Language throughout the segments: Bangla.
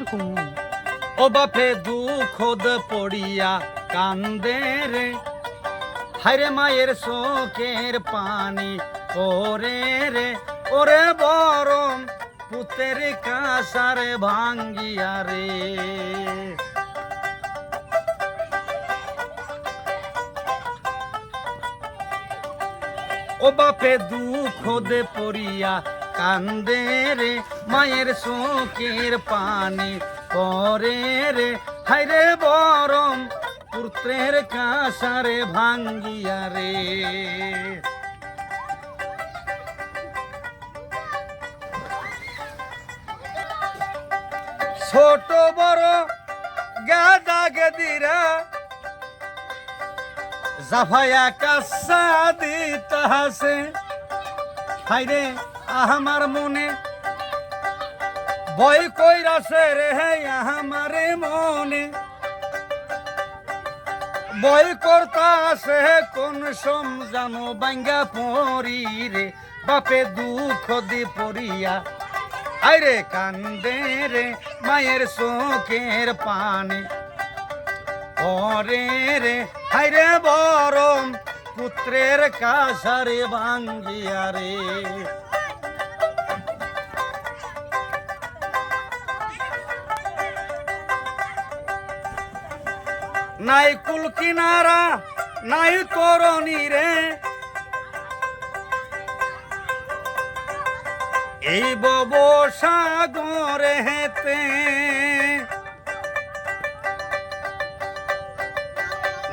আর কমু ও বাপে দুঃখদ পড়িয়া কান্দে রে। হায়রে মায়ের শোকের পানি ওরে রে। ওরে বরম পুতের কাসারে ভাঙ্গিয়া রে। ও বাপে দুঃখ দে পড়িয়া কান্দে রে মায়ের শোকের পানি। করে রে হাইরে বরম পুত্রের কাসারে ভাঙ্গিয়া রে। ছোট বড় গাদা গেদিরা জাফায়া কাসা দিতাছে। হাইরে আমার মনে বই কইরাছে রে আমারে মনে। বই করতাছে কোন সম জানো বাঙ্গা পরি রে, বাপে দুঃখ দি পড়িয়া আইরে কান্দে রে মায়ের চোখের পানি। ওরে রে, হাইরে বরম পুত্রের কাসারে ভাঙ্গিয়া রে। নাই কুল কিনারা, নাই তরণী রে। এই বব সাগরে হেতে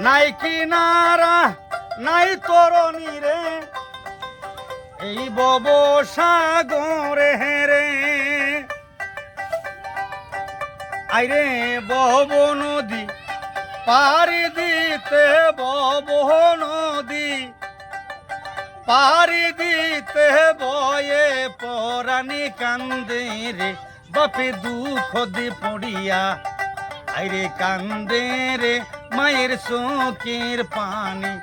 নাই কিনারা, নাই তরণী রে। এই বব সাগরে রে আইরে বব নদী পারি দিতে বব নদী, পারি দিতে বয়ে পরানি কান্দে রে, বাপে দুঃখ দি পড়িয়া। আইরে কান্দে রে মায়ের চোখের পানি।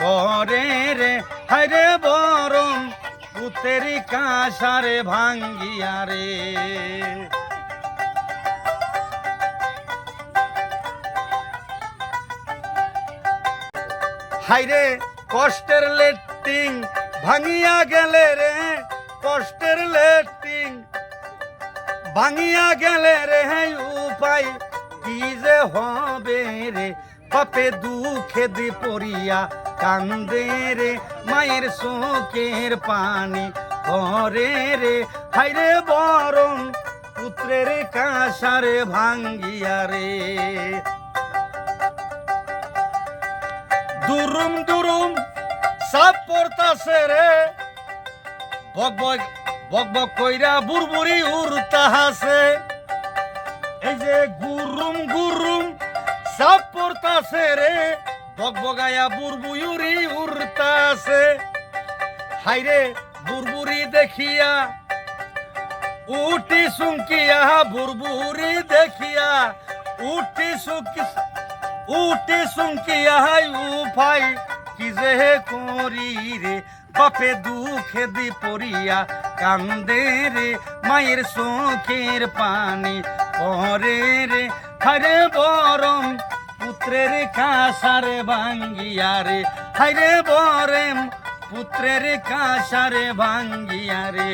করে রে, হাইরে বরম পুতের কাসারে ভাঙ্গিয়া রে। হাইরে, কষ্টের লেটিং ভাঙিয়া গেলে রে, কষ্টের লেটিং ভাঙিয়া গেলে রে, উপায় কি যে হবে রে? বাপে দুঃখে দি পড়িয়া কান্দে রে, মায়ের চোখের পানি করে রে। হাইরে বরম পুত্রের কাসারে ভাঙ্গিয়া রে। দুরুম দুরুম। সাপ পড়তাছে রে। বক বক বক বক কইরা বুরবুরি উড়তাছে। এই যে গুরুম গুরুম সাপ পড়তাছে রে। বক বগায়া বুরবুয়ুরি উড়তাছে। হাইরে বুরবুরি দেখিয়া, উটি সুঙ্কিয়া বুরবুরি দেখিয়া, উটি সুঙ্কি উঠে সুঙ্কিয়া উফাই কি যে করি রে বাপে দুঃখে দি পড়িয়া কান্দে রে মায়ের চোখের পানি পরে রে হারে বরম পুত্রের কাসারে ভাঙ্গিয়া রে হাইরে বরেম পুত্রের কাসারে ভাঙ্গিয়া রে